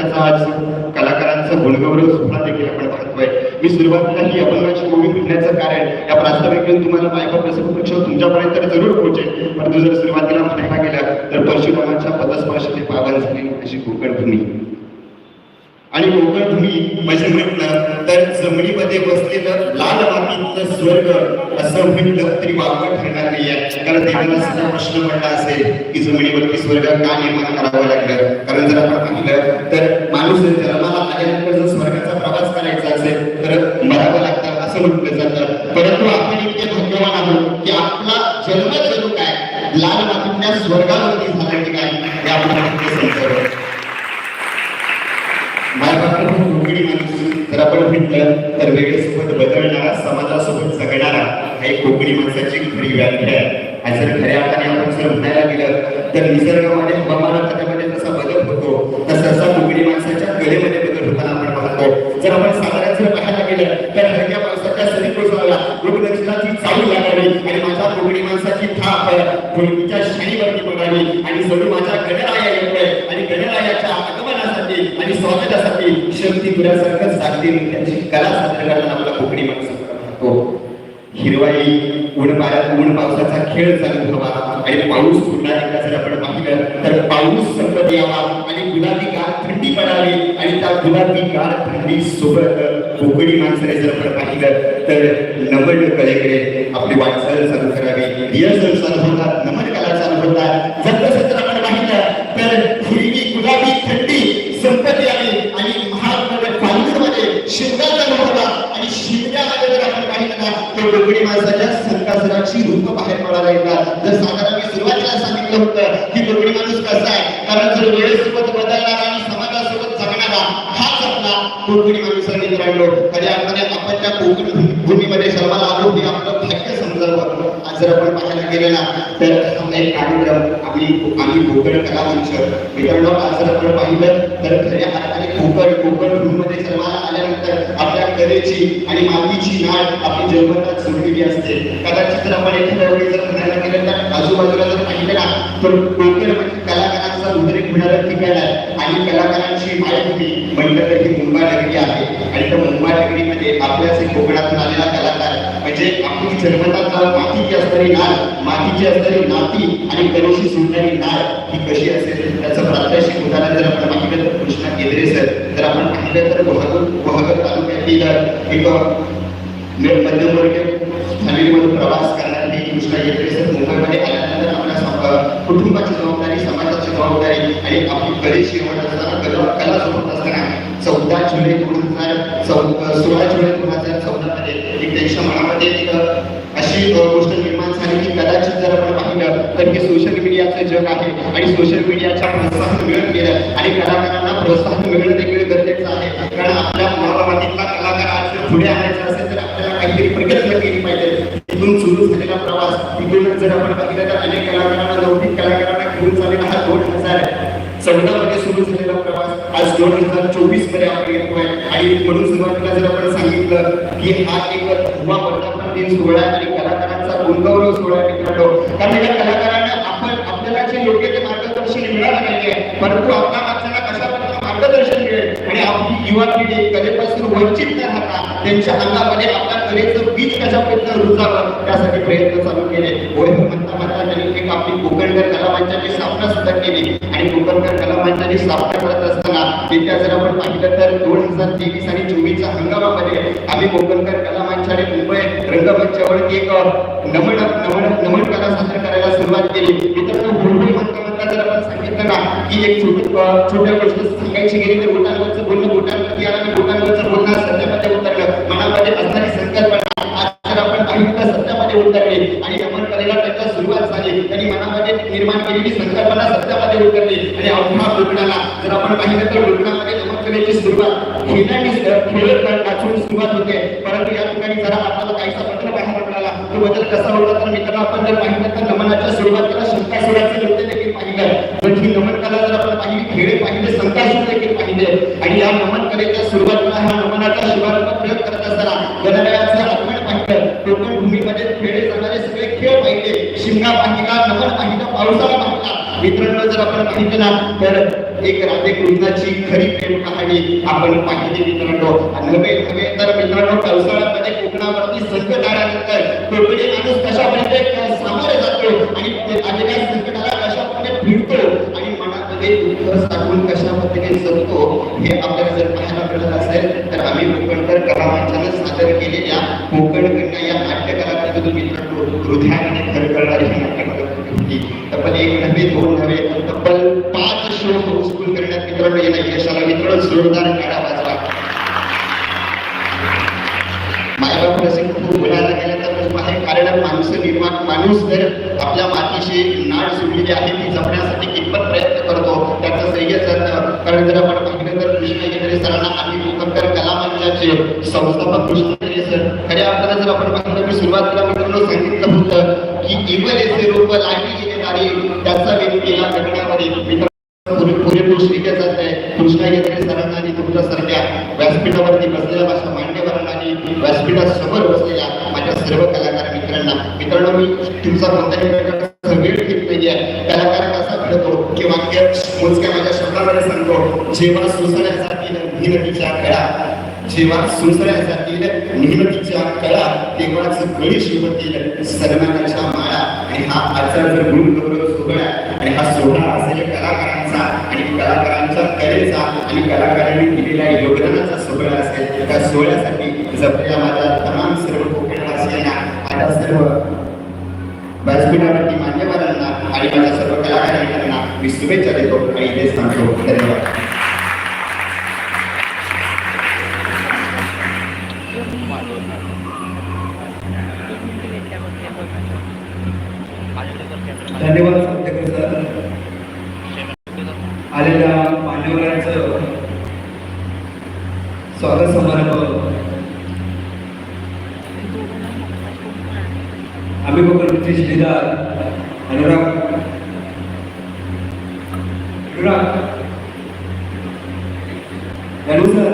समाजाचा आज कलाकारांचा गुणगौरव सोहळा देखील आपण पाहतोय. मी सुरुवातीला ही अभंगाची मूवी घेण्याचं कारण या प्रास्ताविक घेऊन तुम्हाला बायका मायबा प्रसंगपेक्षा तुमच्यापर्यंत तर जरूर पोहोचेल. परंतु जर सुरुवातीला म्हणायला गेलं तर परशुरामाच्या पदस्पर्शाने पावन झाली अशी कोकण भूमी आणि कोकण भूमी म्हणजे म्हटलं तर जमिनीमध्ये बसलेलं लाल मातीतलं स्वर्ग असं म्हटलं तरी वावगं ठरणार नाहीये कारण देवाला सुद्धा प्रश्न पडला असेल की जमिनीवरती स्वर्ग का निर्माण करावं लागलं? कारण जर आपण पाहिलं तर माणूस जन्माला आल्यानंतर जर स्वर्गाचा प्रवास करायचा असेल तर मरावं लागतं असं म्हटलं जातं. परंतु आपण इतके भाग्यवान आहोत की आपला जन्म जणू काय? लाल मातीतल्या स्वर्गाला झाला की काय हे आपल्याला नक्की समजावं मायबापाला कोकणी माणूस जर आपण म्हटलं तर वेळेसोबत बदलणारा समाजासोबत जगणारा हा एक कोकणी माणसाची खरी व्याख्या आहे. आणि जर खऱ्या अर्थाने आपण जर म्हणायला गेलं तर निसर्गामध्ये हवामानामध्ये जसा बदल होतो तसा कोकणी माणसाच्या कलेमध्ये बदल होताना आपण पाहतो. जर आपण साधारण जर पाहायला गेलं तर हलक्या पावसाच्या सरी कोसळाला रोगलक्षणाची चालू लागावी आणि माझ्या कोकणी माणसाची थाप फुलकीच्या शाईवरती बघावी आणि जणू माझ्या गणराया येतोय आणि गणरायाच्या आगमन आगमनासाठी आणि स्वागतासाठी शक्ती तुझ्यासारखं सांगतील त्यांची कला सादर करताना आपला कोकणी माणूस पाहतो हिरवाई ऊन पाण्यात ऊन पावसाचा खेळ चालू हवा आणि पाऊस पुन्हा एकदा जर आपण पाहिलं तर पाऊस संपत यावा आणि गुलाबी गार थंडी पडावी आणि त्या गुलाबी गार थंडी सोबत कोकणी माणसाने जर आपण पाहिलं तर नमन कलेकडे आपली वाटचाल चालू करावी. रिहर्सल चालू होतात नमन कला चालू होतात. तर माणसाच्या संकासराची रूप बाहेर पडायला येतात. जर साधारण मी सुरुवातीला सांगितलं होतं की कोकणी माणूस कसा आहे कारण जर वेळेसोबत बदलणारा आणि समाजासोबत जगणारा हाच आपला कोकणी माणूस आहे मित्रांनो खऱ्या अर्थाने आपण त्या कोकण भूमीमध्ये सर्वांना आलो की आपलं भाग्य समजावं आज जर आपण पाहायला गेलं ना तर हा एक कार्यक्रम आम्ही आम्ही कोकण कला मंच. मित्रांनो आज जर आपण पाहिलं तर खऱ्या कोकण कोकण भूमीमध्ये जन्माला आल्यानंतर आपल्या कलेची आणि मातीची नाट आपली जगभरात जोडलेली असते. कदाचित जर आपण एखाद्या वेळी जर म्हणायला गेलं तर आजूबाजूला जर पाहिलं ना तर कोकण म्हणजे कलाकारांचा उद्रेक होणारं ठिकाण आहे आणि कलाकारांची मायभूमी म्हटलं तर ही मुंबई नगरी आहे. आणि त्या मुंबई नगरीमध्ये आपल्याच एक कोकणातून आलेला कलाकार म्हणजे आपली जन्मतात मातीची असणारी नाळ मातीची असणारी नाती आणि कलेशी सुटणारी नाळ ही कशी असेल? त्याचं प्रात्यक्षिक उदाहरण जर आपण पाहिलं तर कृष्णा केंद्रे सर जर आपण पाहिलं तर बहादूर बहादूर तालुक्यातील एक मध्यमवर्गीय फॅमिलीमधून प्रवास करणारे कृष्णा केंद्रे सर मुंबईमध्ये आल्या कुटुंबाची जबाबदारी समाजाची जबाबदारी आणि आपली कलेची शेवट असताना कला कला सोबत असताना चौदा जुलै दोन हजार चौ सोळा जुलै दोन हजार चौदा मध्ये एक त्यांच्या मनामध्ये एक अशी गोष्ट निर्माण झाली की कदाचित जर आपण पाहिलं तर हे सोशल मीडियाचं जग आहे आणि सोशल मीडियाच्या प्रोत्साहन मिळत गेलं आणि कलाकारांना प्रोत्साहन मिळणं देखील गरजेचं आहे. कारण आपल्या मुलामातीतला कलाकार आज पुढे आणायचा असेल तर आपल्याला काहीतरी प्रगती केली पाहिजे. तिथून सुरू झालेला प्रवास तिथूनच जर आपण बघितलं तर अनेक कलाकारांना लौकिक कलाकारांना घेऊन चाललेला हा दोन हजार चौदा मध्ये सुरू झालेला प्रवास आज दोन हजार चोवीसमध्ये आपण येतोय. आणि म्हणून सुरुवातीला जर आपण सांगितलं की हा एक युवा वर्धापन दिन सोहळा आणि कलाकारांचा गुणगौरव सोहळा मित्रांनो. कारण या कलाकारांना आपण आपल्याला जे योग्य ते मार्गदर्शन मिळालं नाहीये परंतु आपण युवा पिढी कलेपासून वंचित न राहता त्यांच्या हातामध्ये आपल्या कलेचं बीज कशा पद्धतीनं रुजावं त्यासाठी प्रयत्न चालू केले. होय म्हणता म्हणता त्यांनी एक आपली कोकणकर कला स्थापना सुद्धा केली. आणि कोकणकर कला स्थापना करत असताना येत्या जर आपण पाहिलं तर दोन हजार तेवीस आणि चोवीसच्या हंगामामध्ये आम्ही कोकणकर कला मुंबई रंगमंचावर एक नमन नमन नमन कला सादर करायला सुरुवात केली. मित्रांनो हुरहुरी म्हणता म्हणता जर आपण सांगितलं ना की एक छोटी छोट्या गोष्ट सांगायची गेली तर बोटांवरचं बोलणं बोटांवरती आलं आणि बोटांवरचं बोलणं सत्यामध्ये उतरलं मनामध्ये असणारी संकल्पना आज जर आपण पाहिलं तर सत्यामध्ये उतरली आणि नमन कलेला त्याच्या सुरुवात झाली त्यांनी मनामध्ये निर्माण केलेली संकल्पना सत्यामध्ये उतरली आणि अवघा कोकणाला जर आपण पाहिलं तर कोकणामध्ये नमन कलेची सुरुवात खेळाने खेळ नाचून सुरुवात होते परंतु या ठिकाणी जरा आपल्याला काहीसा बदल पाहायला मिळाला तो बदल कसा मित्रांनो आपण जर पाहिलं तर नमनाच्या सुरुवातीला शंकासुराचे नृत्य देखील पाहिलं. पण ही नमन कला जर आपण पाहिली खेळ पाहिले संकासूर देखील पाहिले. आणि या नमन कलेच्या सुरुवातीला हा नमनाचा शुभारंभ प्रयोग करत असताना गणरायाचं आगमन पाहिलं. कोकण भूमीमध्ये खेळले जाणारे सगळे खेळ पाहिले. शिमगा पाहिला नमन पाहिलं पावसाळा पाहिला. मित्रांनो जर आपण पाहिलं ना तर एक राधे कृष्णाची खरी प्रेम कहाणी आपण पाहिली मित्रांनो. आणि नव्हे नव्हे तर मित्रांनो पावसाळा जीवनावरती संकट आल्यानंतर कोकणी माणूस कशाप्रकारे सामोरे जातो. आणि आलेल्या संकटाला कशा प्रकारे फिरतो? आणि मनामध्ये दुःख साठवून कशा पद्धतीने जगतो? हे आपल्याला जर पाहायला मिळत असेल तर आम्ही कोकणकर कलावंतानं सादर केलेल्या कोकण कन्या या नाट्य कलाकृतीतून मित्रांनो हृदयाने खर करणारी ही नाट्य होती. तब्बल एक नव्हे दोन नव्हे तब्बल पाच शो हाऊसफुल करण्यात मित्रांनो येणं यशाला आलं मित्रांनो जोरदार काढा माणूस जर आपल्या मातीशी नाड जोडलेली आहे ती जपण्यासाठी कितपत प्रयत्न करतो त्याचं सह्य कारण जर आपण पाहिलं तर कृष्ण सरांना आम्ही कोकणकर कला मंचाचे संस्थापक कृष्ण सर. खऱ्या अर्थानं जर आपण पाहिलं मी सुरुवातीला मित्रांनो सांगितलं होतं की इवल येथे रूप लागी गेले नाही त्याचा वेध केला गगनावरील पुरे पुरेपूर श्रीके जात आहे. कृष्णा सरांना आणि तुमच्यासारख्या व्यासपीठावरती बसलेल्या माझ्या मान्यवरांना आणि व्यासपीठासमोर बसलेल्या सर्व कलाकार मित्रांना. मित्रांनो मी तुमचा कोणत्याही प्रकारचा वेळ घेत नाहीये. कलाकार कसा घडतो किंवा मोजक्या माझ्या शब्दामध्ये सांगतो. जेव्हा सुसण्या जातील मेहनतीच्या कळा जेव्हा सुसण्या जातील मेहनतीच्या कळा तेव्हाच गळी शिवतील सन्मानाच्या माळा. आणि हा आजचा जर गुण गौरव सोहळा. आणि हा सोहळा असेल कलाकारांचा आणि कलाकारांच्या कलेचा आणि कलाकारांनी दिलेल्या योगदानाचा सोहळा असेल. त्या सोहळ्यासाठी जपल्या माझ्या कोकणवासियांना माझ्या सर्व व्यासपीठावरती मान्यवरांना आणि माझ्या सर्व कलाकारांना मी शुभेच्छा देतो आणि इथेच थांबतो. धन्यवाद. धन्यवाद सत्यकर सर. आलेल्या मान्यवरांचं स्वागत समारंभ. आम्ही कोकणचे Shridhar Anurag Anurag hello sir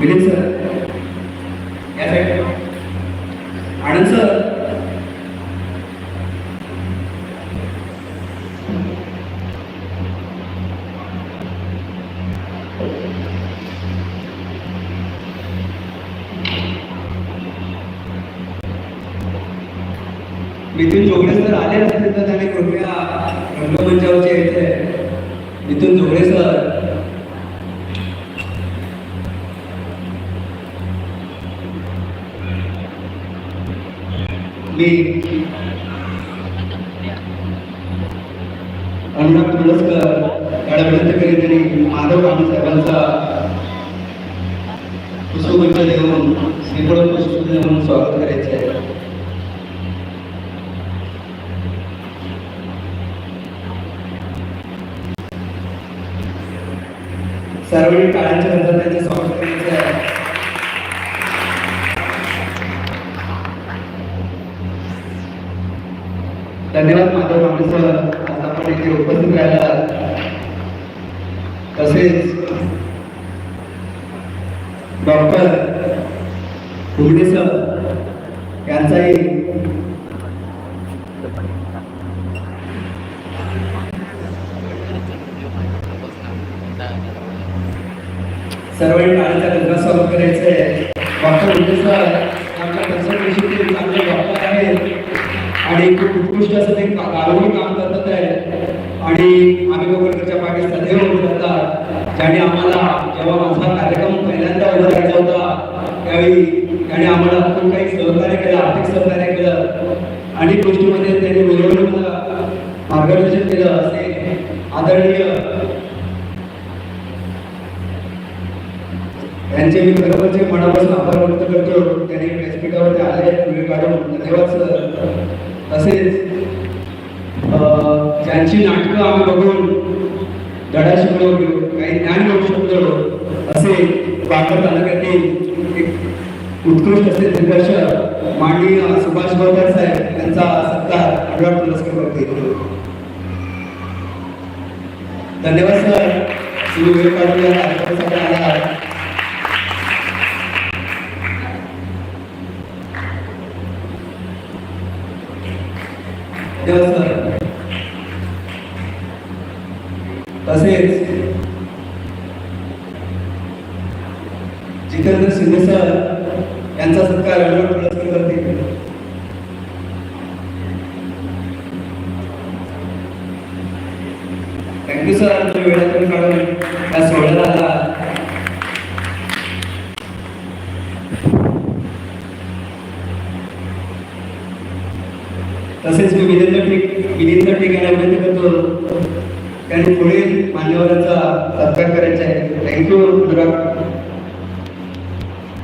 Vineet sir या నిగమం చేస్తే విద్యుత్ डॉक्टर फुगडे सर यांचाही सर्वांनी टाळ्यांचा करायचं आहे डॉक्टर सर आमच्या कन्सल्टेशनचे चांगले डॉक्टर आहेत आणि खूप उत्कृष्ट असं ते काम करतात आहे. आणि आम्ही कोकणच्या पाठी सदैव उभे ज्याने आम्हाला जेव्हा माझा कार्यक्रम पहिल्यांदा उभा राहायचा होता त्यावेळी आणि आम्हाला खूप काही सहकार्य केलं आर्थिक सहकार्य केलं. अनेक गोष्टीमध्ये त्यांनी वेळोवेळी मार्गदर्शन केलं असे आदरणीय त्यांचे मी खरोखरचे मनापासून आभार व्यक्त करतो. त्यांनी व्यासपीठावरती आले वेळ काढून. धन्यवाद सर. तसेच अं, ज्यांची नाटकं आम्ही बघून धडा शिकलो काही ज्ञान घेऊ शकलो असे वाकर तालुक्यातील एक उत्कृष्ट असे दिग्दर्शक माननीय सुभाष गौतर साहेब यांचा सत्कार अनुराग पुरस्कार करतील धन्यवाद सर. तुम्ही वेळ काढून विनंती करतो. त्यांनी पुढील मान्यवरांचा सत्कार करायचा आहे. थँक्यू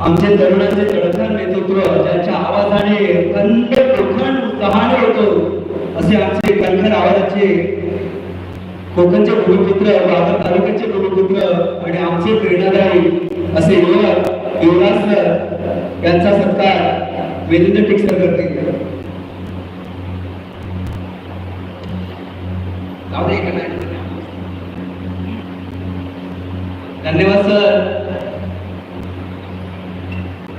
आमचे तरुणांचे तडफदार नेतृत्व ज्यांच्या आवाजाने खंड लोखंड उत्साहाने होतो असे आमचे कणखर आवाजाचे कोकणचे भूमिपुत्र बाजार तालुक्याचे भूमिपुत्र आणि आमचे प्रेरणादायी असे युवक युवराज सर यांचा सत्कार वेदिंद्र टिकसर करतील जाऊ दे का नाही? धन्यवाद सर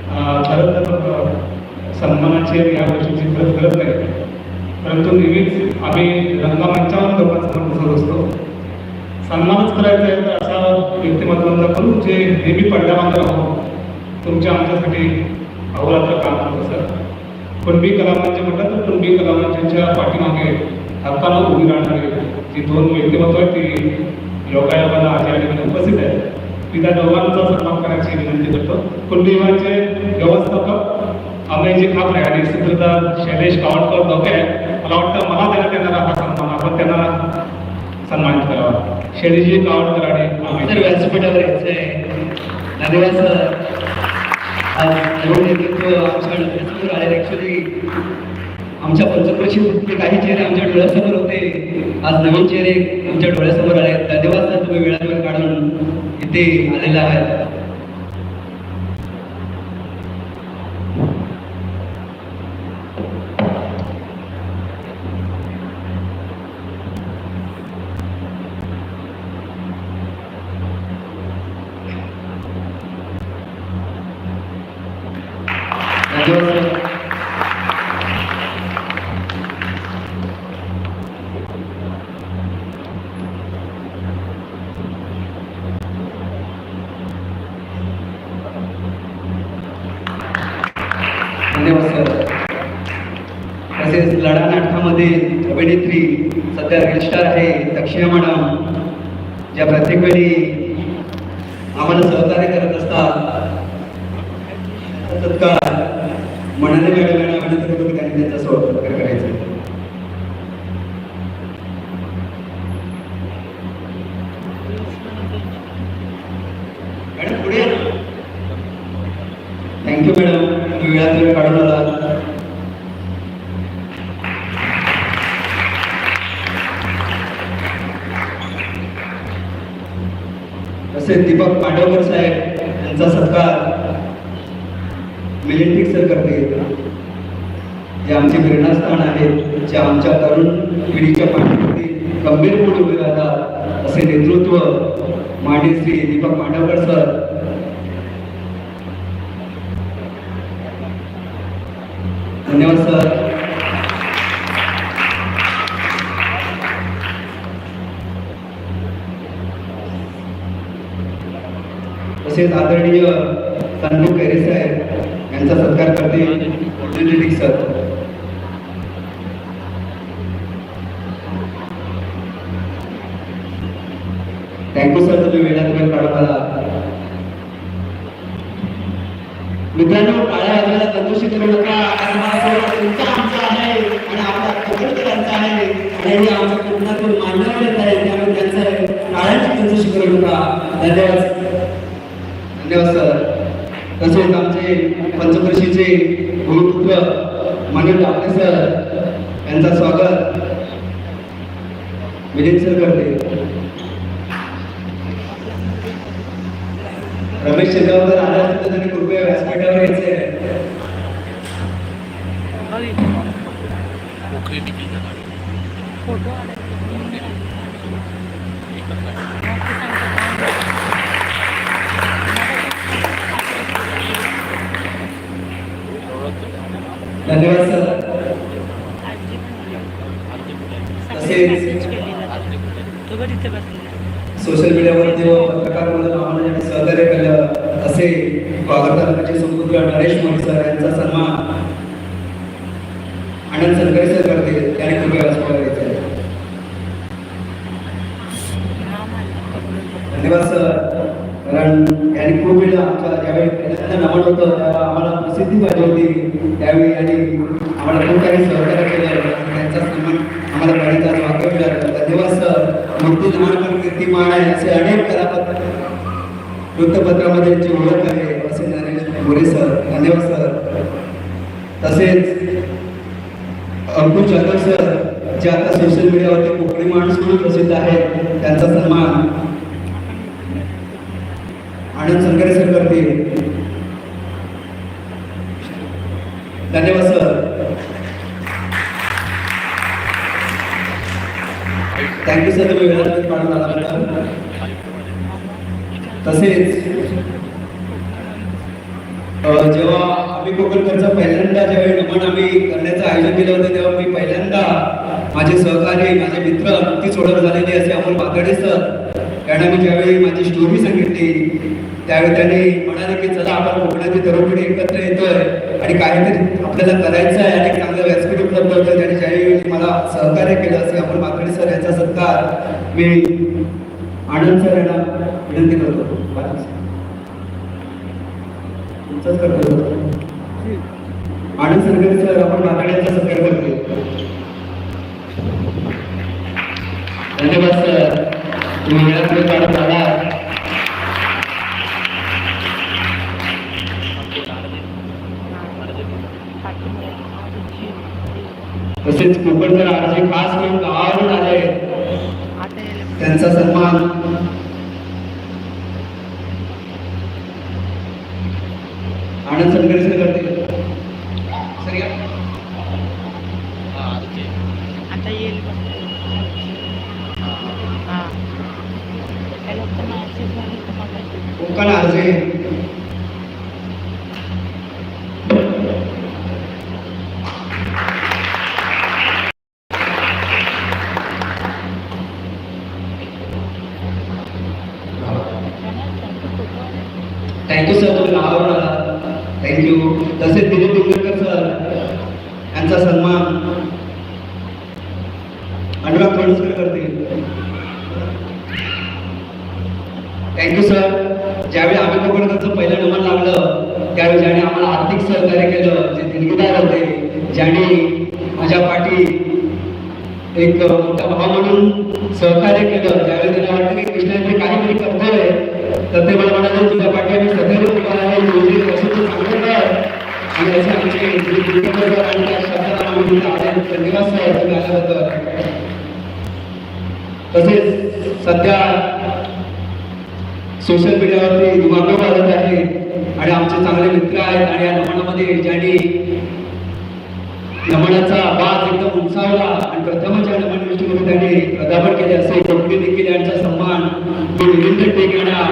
अं, खरं तर अं, सन्मानाची या गोष्टीची गरज करत नाही. परंतु नेहमीच आम्ही रंगमंचावर लोकांसमोर बसत असतो. सन्मानच करायचा आहे तर असा व्यक्तिमत्वांचा करून जे नेहमी पडद्यामागे राहून तुमच्या आमच्यासाठी अहोरात्र काम करत असतात कुणबी कलामंच म्हटलं तर कुणबी कलामंचाच्या पाठीमागे हक्कानं उभी राहणारी जी दोन व्यक्तिमत्व आहेत ती लोकायोगाला आज या ठिकाणी उपस्थित आहेत. मी त्या दोघांचा सन्मान करायची विनंती करतो. कुणबी व्यवस्थापक अमेजी खापरे आणि सुधीरदार शैलेश कावडकर दोघे मला वाटतं मला देण्यात येणारा हा सन्मान आपण त्यांना सन्मानित करावा. शैलेशजी कावडकर आणि व्यासपीठावर आमच्या डोळ्यासमोर आले काही चेहरे आमच्या डोळ्यासमोर होते. आज नवीन चेहरे आमच्या डोळ्यासमोर आले धन्यवाद सर. तुम्ही वेळात वेळ काढून इथे आलेला आहे तत्काळ मनाने मॅडम यांना विनंती करतो की त्यांचा सोबत जे आमच्या तरुण पिढीच्या पाठीमध्ये गंभीरपणे उभे राहतात असे नेतृत्व माने श्री दीपक पांडवकर सर. धन्यवाद सर. तसेच आदरणीय तन्नू खैरे साहेब यांचा सत्कार करते सर. थँक्यू सर तुम्ही वेळात वेळ काढून आला मित्रांनो काळ्या वाजवायला कंजूसी करू नका तुमचा आमचा आहे आणि आपला कोकणकरांचा आहे. आणि आमच्या कोकणातून मान्यवर येत आहे. त्यामुळे त्यांचं काळ्याची टाळ्यांची करू नका धन्यवाद सर तसेच आमचे पंचकृषीचे भूमिपुत्र मनोज डापणे सर यांचा स्वागत विनीत सर करते रमेश शेगावकर आले असते तर त्यांनी कृपया व्यासपीठावर यायचे. धन्यवाद सर तसेच सोशल मीडियावरती व पत्रकार म्हणून आम्हाला ज्यांनी सहकार्य केलं असे वाघर तालुक्याचे संपुत्र नरेश मोरे सर यांचा सन्मान आनंद सनकरे सर करतील त्याने कृपया व्यासपीठावर यायचं आहे. धन्यवाद सर कारण यांनी खूप वेळा आमच्या ज्यावेळी पहिल्यांदा नमन होतं तेव्हा आम्हाला प्रसिद्धी पाहिजे होती त्यावेळी आणि आम्हाला खूप काही त्यांचा सन्मान आम्हाला करायचा आज वाक्य मिळालं सर. मूर्ती लहान कीर्तिमान आहे असे अनेक कलापत्र वृत्तपत्रामध्ये जी ओळख आहे असे नरेश मोरे सर. धन्यवाद सर. तसेच अंकुश जाधव सर जे आता सोशल मीडियावरती कोकणी माणूस म्हणून प्रसिद्ध आहेत त्यांचा सन्मान ज्यावेळी माझी स्टोरी सांगितली त्यावेळी त्याने म्हणाले की चला आपण कोकणाची तरुण एकत्र येतोय आणि काहीतरी आपल्याला करायचं आहे आणि चांगलं व्यासपीठ उपलब्ध होतं. त्याने ज्यावेळी मला सहकार्य केलं असेल आपण माकडे सर यांचा सत्कार मी आनंद सर यांना विनंती करतो. तुमचाच करतो. आनंद सरकारी सर आपण मागण्याचा सत्कार करतो धन्यवाद सर. तुम्ही वेळात आला तसेच कोकणकर आरजे खास म्हणून गावावरून आले त्यांचा सन्मान. आनंद सनकरे सर करतील. सर या. आता येईल बघ. हा. त्याला पण असेच झाले तर मग कोकण सहकार्य केलं. ज्यावेळी त्यांना वाटलं की कृष्णाने काहीतरी करतोय तर ते मला म्हणाले तुझ्या पाठी आम्ही सदैव उभा आहे तुझी असं तू चांगलं कर आणि असे आमचे धन्यवाद साहेब तुम्ही आल्याबद्दल तसेच सध्या सोशल मीडियावरती धुमाकूळ वाढत आहे आणि आमचे चांगले मित्र आहेत. आणि या नमनामध्ये ज्यांनी नमनाचा आवाज एकदम उंचावला आणि प्रथमच या नमन गोष्टीमध्ये त्यांनी प्रदापण केले असे. कोकणी देखील यांचा सन्मान. मी निविंद टेकाणा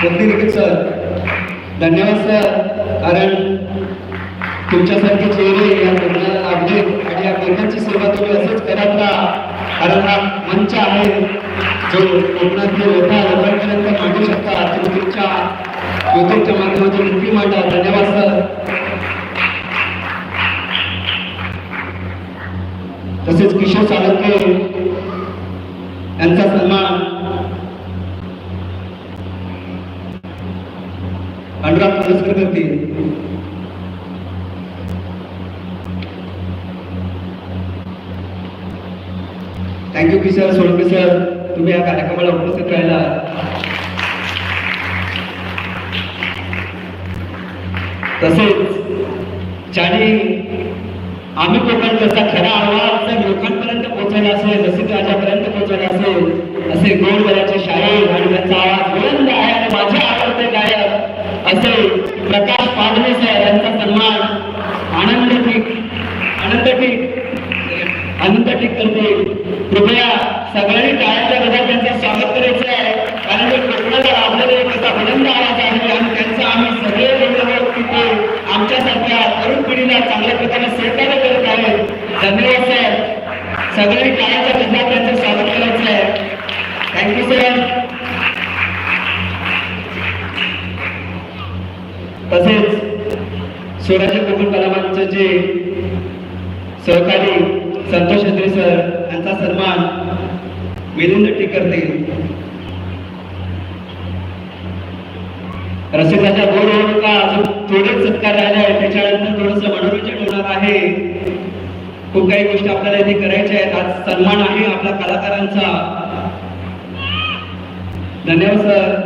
कोकणी देखील सर. धन्यवाद सर. कारण तुमच्यासारखे चेहरे या कोकणाला लाभले आणि या कोकणाची सेवा तुम्ही असंच करत राहा. कारण हा मंच आहे जो कोकणातले लोक लोकांपर्यंत मांडू शकता तुम्ही तुमच्या युट्यूबच्या माध्यमातून नक्की मांडा. धन्यवाद सर. तसेच किशोर चालके यांचा सन्मान अनुराग पुरस्कार करतील थँक्यू किशोर सोळंके सर तुम्ही या कार्यक्रमाला उपस्थित राहिला. तसेच ज्याने आम्ही कोकणकरचा खरा आवाज जर लोकांपर्यंत पोहोचायला असेल रसिक राजापर्यंत पोहोचायला असेल असे गोडगराचे शाहीर आणि त्यांचा आवाज बुलंद आहे आणि माझे आवडते गायक असे प्रकाश पाडणे सर यांचा सन्मान आनंद ठीक आनंद ठीक आनंद ठीक करते कृपया सगळ्यांनी टाळ्याच्या धन्यवाद सर सगळे कार्यकर्ते सुद्धा स्वागत करायचं आहे. थँक्यू सर तसेच स्वराज्य कुटुंब कलामांचं जे सहकार्य खूप काही गोष्टी आपल्याला इथे करायच्या आहेत. आज सन्मान आहे आपल्या कलाकारांचा. धन्यवाद सर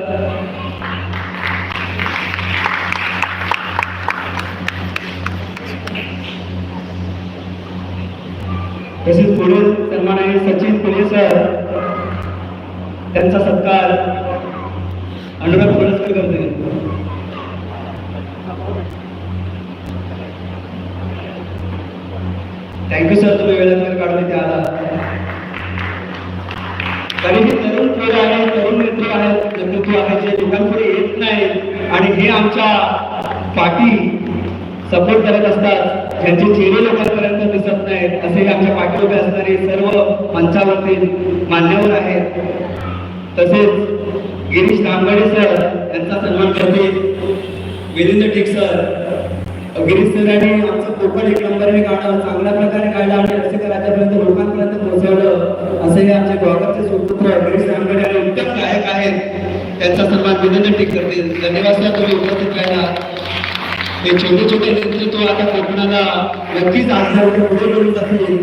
तसेच पुढील सन्मान आहे सचिन पुणे सर त्यांचा सत्कार. हे आमच्या पाठी सपोर्ट करत असतात. ज्यांचे चेहरे लोकांपर्यंत दिसत नाहीत असे आमच्या पाठी उभे असणारे सर्व मंचावरती मान्यवर आहेत. तसेच गिरीश तांबडे सर यांचा सन्मान करते. वीरेंद्र टिक सर. गिरीश सर यांनी आमचं कोकण एक नंबर काढलं गाणं चांगल्या प्रकारे काढलं आणि रसिकराजापर्यंत लोकांपर्यंत पोहोचवलं. असे हे आमचे डॉक्टरचे सुपुत्र गिरीश तांबडे आणि उत्तम गायक आहेत. त्यांचा सन्मान विनंती करते. धन्यवाद सर तुम्ही उपस्थित राहिला. हे छोटे छोटे नेतृत्व आता कोकणाला नक्कीच आज पुढे करून जातील.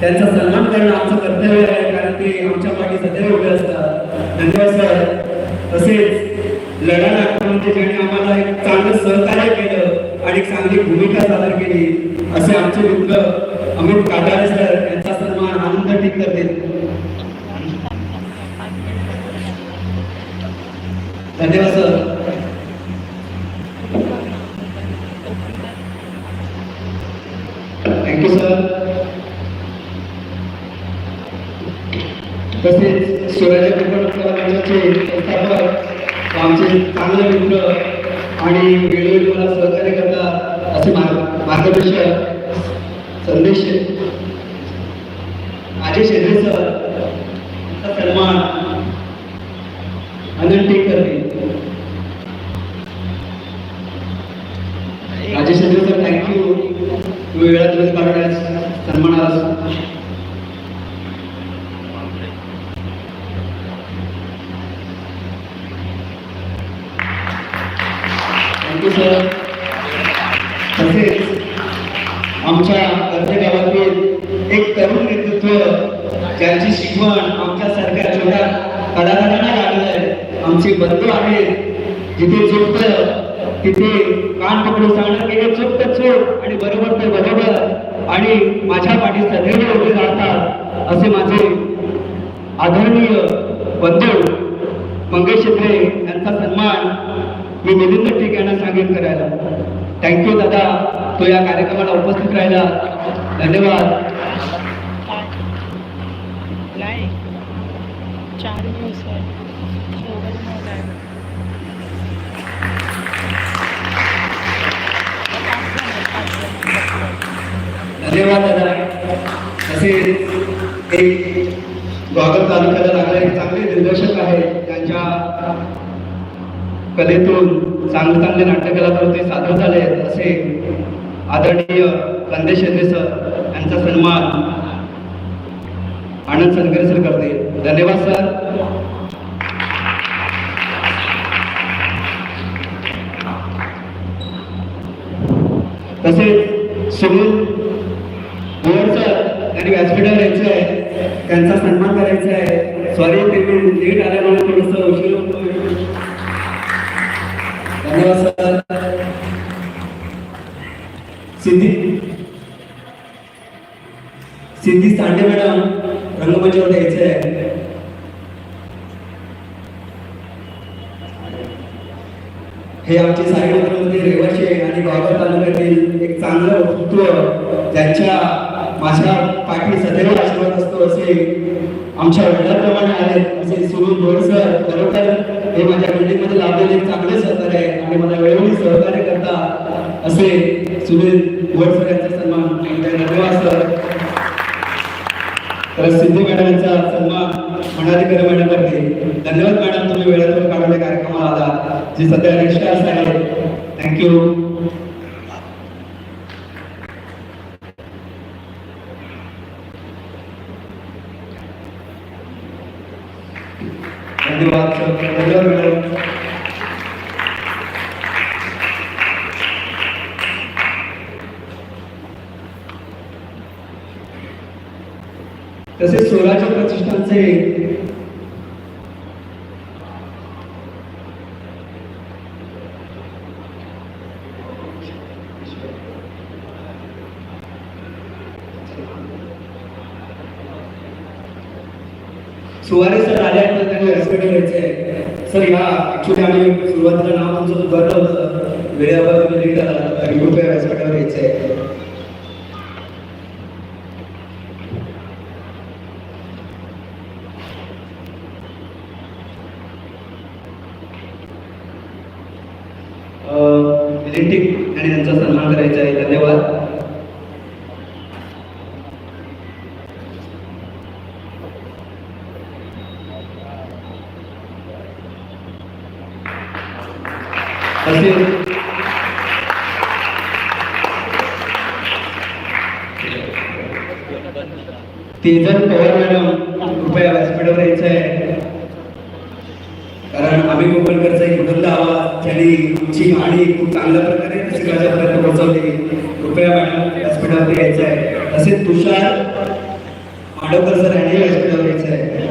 त्यांचा सन्मान करणं आमचं कर्तव्य आहे कारण ते आमच्या पाठी सदैव उभे असतात. धन्यवाद सर. तसेच लढा नागपूरमध्ये ज्याने आम्हाला एक चांगलं सहकार्य केलं आणि एक चांगली भूमिका सादर केली असे आमचे मित्र अमित काटारे सर यांचा सन्मान आनंद ठीक करतील धन्यवाद सर. थँक्यू सर तसेच शिवाजी कोकण संस्थापक आमचे चांगले मित्र आणि वेळोवेळी मला सहकार्य करतात असे मार्ग मार्गदर्शक संदेश अजय शेंद्रे सर सन्मान जिथे चुकतं तिथे कान पकडून सांगणार की हे चूक तर चूक आणि बरोबर तर बरोबर. आणि माझ्या पाठी सदैव उभे राहतात असे माझे आदरणीय बंधू मंगेश शेत्रे यांचा सन्मान मी मिलिंद टिक यांना सांगेन करायला. थँक्यू दादा. तो या कार्यक्रमाला उपस्थित राहिला. धन्यवाद. चार धन्यवाद दादा. तसेच एक गोगल तालुक्याला लागले एक चांगले दिग्दर्शक आहेत. त्यांच्या कलेतून चांगले चांगले नाट्यकलाकार ते सादर झाले आहेत. असे आदरणीय संदेश शेंद्रे सर यांचा सन्मान आनंद सनगरे सर करते धन्यवाद सर. तसेच सुनील भोर सर यांनी व्यासपीठावर यायचं आहे त्यांचा सन्मान करायचा आहे. सॉरी ते लेट आल्यामुळे थोडस उशीर होतोय. धन्यवाद सर सिद्धी. सिद्धी सांडे मॅडम रंगमंचावर यायचं आहे. हे आमचे साईडमध्ये रहिवाशी आणि बाबर तालुक्यातील एक चांगलं व्यक्तित्व त्यांच्या माझ्या पाठी सदैव आशीर्वाद असतो असे आमच्या वडिलांप्रमाणे आहेत असे म्हणजे सुनील गोड सर खरोखर हे माझ्या बिल्डिंगमध्ये लाभलेले चांगले सहकार्य आहे. आणि मला वेळोवेळी सहकार्य करता असे सुनील गोड सर यांचा सन्मान धन्यवाद सर. तर सिद्धी मॅडम यांचा सन्मान मनाधिकारी मॅडम करते धन्यवाद मॅडम तुम्ही वेळेवर काढून कार्यक्रमाला आला. जे सध्या रिक्षा आहे थँक्यू धन्यवाद सर धन्यवाद मॅडम तसेच स्वराज्य प्रतिष्ठानचे सुवारे सर आले आहेत तर त्यांनी व्यासपीठ घ्यायचे आहे. सर या ऍक्च्युली आम्ही सुरुवातीला नाव तुमचं बरं होतं. वेळेवर तुम्ही लेट आणि कृपया व्यासपीठावर घ्यायचे आहे इलेक्ट्रिक आणि त्यांचा सन्मान करायचा आहे धन्यवाद असे तेजल पवार मॅडम कृपया व्यासपीठावर यायचं आहे. कारण आम्ही कोकणकरचा एक बदलला आवाज त्यांनी तुमची गाणी खूप चांगल्या प्रकारे रसिकाच्यापर्यंत पोहोचवली. कृपया मॅडम व्यासपीठावर यायचं आहे. तसेच तुषार माडवकर सर यांनी व्यासपीठावर यायचं आहे.